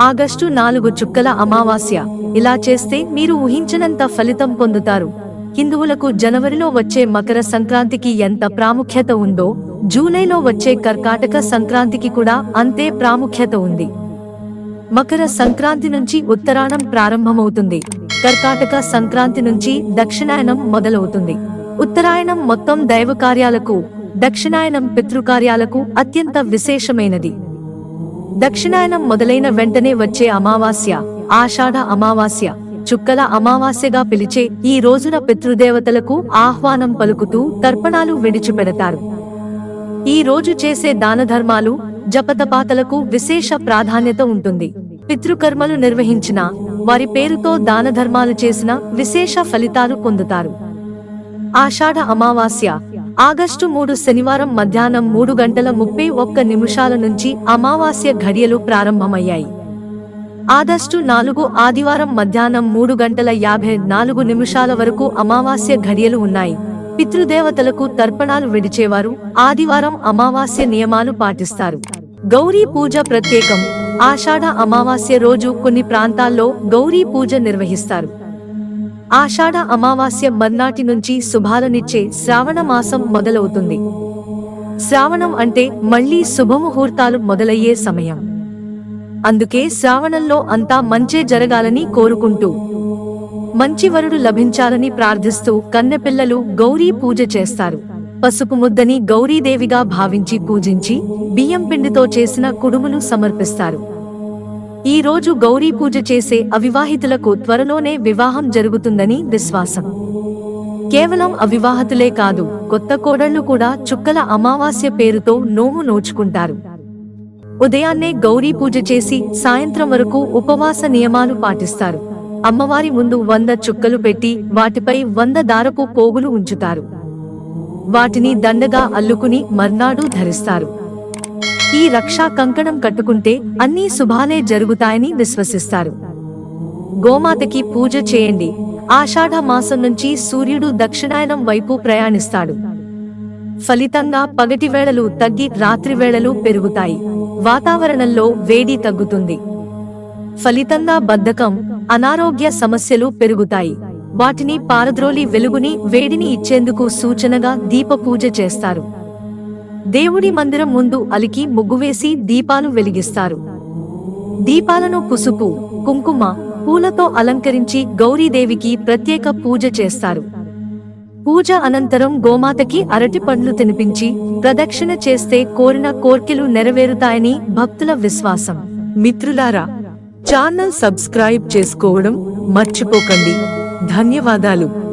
August నాలుగు చుక్కల అమావాస్య. ఇలా చేస్తే మీరు ఊహించనంత ఫలితం పొందుతారు. హిందువులకు జనవరిలో వచ్చే మకర సంక్రాంతికి ఎంత ప్రాముఖ్యత ఉందో జూలైలో వచ్చే కర్కాటక సంక్రాంతికి కూడా అంతే ప్రాముఖ్యత ఉంది. మకర సంక్రాంతి నుంచి ఉత్తరాయణం ప్రారంభమవుతుంది. కర్కాటక సంక్రాంతి నుంచి దక్షిణాయనం మొదలవుతుంది. ఉత్తరాయణం మొత్తం దైవ కార్యాలకు దక్షిణాయనం పితృకార్యాలకు అత్యంత విశేషమైనది. దక్షిణాయనం మొదలైన వెంటనే వచ్చే అమావాస్య ఆషాఢ అమావాస్య చుక్కల అమావాస్యగా పిలిచే ఈ రోజున పితృదేవతలకు ఆహ్వానం పలుకుతూ తర్పణాలు విడిచిపెడతారు. ఈ రోజు చేసే దాన ధర్మాలు జపతపాతలకు విశేష ప్రాధాన్యత ఉంటుంది. పితృకర్మలు నిర్వహించిన వారి పేరుతో దాన ధర్మాలు చేసిన విశేష ఫలితాలు పొందుతారు. ఆషాఢ అమావాస్య ఆగస్టు మూడు శనివారం మధ్యాహ్నం మూడు గంటల ముప్పై ఒక్క నిమిషాల నుంచి అమావాస్య ఘడియలు ప్రారంభమయ్యాయి. ఆగస్టు నాలుగు ఆదివారం మధ్యాహ్నం మూడు గంటల యాభై నాలుగు నిమిషాల వరకు అమావాస్య ఘడియలు ఉన్నాయి. పితృదేవతలకు తర్పణాలు విడిచేవారు ఆదివారం అమావాస్య నియమాలు పాటిస్తారు. గౌరీ పూజ ప్రత్యేకం. ఆషాఢ అమావాస్య రోజు కొన్ని ప్రాంతాల్లో గౌరీ పూజ నిర్వహిస్తారు. ఆషాఢ అమావాస్య మర్నాటి నుంచి శుభాలనిచ్చే శ్రావణ మాసం మొదలవుతుంది. శ్రావణం అంటే మళ్ళీ శుభముహూర్తాలు మొదలయ్యే సమయం. అందుకే శ్రావణంలో అంతా మంచే జరగాలని కోరుకుంటూ మంచి వరుడు లభించాలని ప్రార్థిస్తూ కన్నెపిల్లలు గౌరీ పూజ చేస్తారు. పసుపు ముద్దని గౌరీదేవిగా భావించి పూజించి బియ్యం పిండితో చేసిన కుడుములు సమర్పిస్తారు. ఈ రోజు గౌరీ పూజ చేసే అవివాహితులకు త్వరలోనే వివాహం జరుగుతుందని విశ్వాసం. కేవలం అవివాహతులే కాదు కొత్త కోడళ్ళు కూడా చుక్కల అమావాస్య పేరుతో నోము నోచుకుంటారు. ఉదయాన్నే గౌరీ పూజ చేసి సాయంత్రం వరకు ఉపవాస నియమాలు పాటిస్తారు. అమ్మవారి ముందు వంద చుక్కలు పెట్టి వాటిపై వంద దారపు పోగులు ఉంచుతారు. వాటిని దండగా అల్లుకుని మర్నాడు ధరిస్తారు. ఈ రక్షా కంకణం కట్టుకుంటే అన్నీ శుభాలే జరుగుతాయని విశ్వసిస్తారు. గోమాతకి పూజ చేయండి. ఆషాఢ మాసం నుంచి సూర్యుడు దక్షిణాయనం వైపు ప్రయాణిస్తాడు. ఫలితంగా పగటి వేళలు తగ్గి రాత్రి వేళలు పెరుగుతాయి. వాతావరణంలో వేడి తగ్గుతుంది. ఫలితంగా బద్ధకం అనారోగ్య సమస్యలు పెరుగుతాయి. వాటిని పారద్రోలి వెలుగుని వేడిని ఇచ్చేందుకు సూచనగా దీప పూజ చేస్తారు. దేవుడి మందిరం ముందు అలికి ముగ్గువేసి దీపాలు వెలిగిస్తారు. దీపాలను పుసుపు కుంకుమ పూలతో అలంకరించి గౌరీదేవికి ప్రత్యేక పూజ చేస్తారు. పూజ అనంతరం గోమాతకి అరటి పండ్లు తినిపించి ప్రదక్షిణ చేస్తే కోరిన కోర్కెలు నెరవేరుతాయని భక్తుల విశ్వాసం. మిత్రులారా ఛానల్ సబ్స్క్రైబ్ చేసుకోవడం మర్చిపోకండి. ధన్యవాదాలు.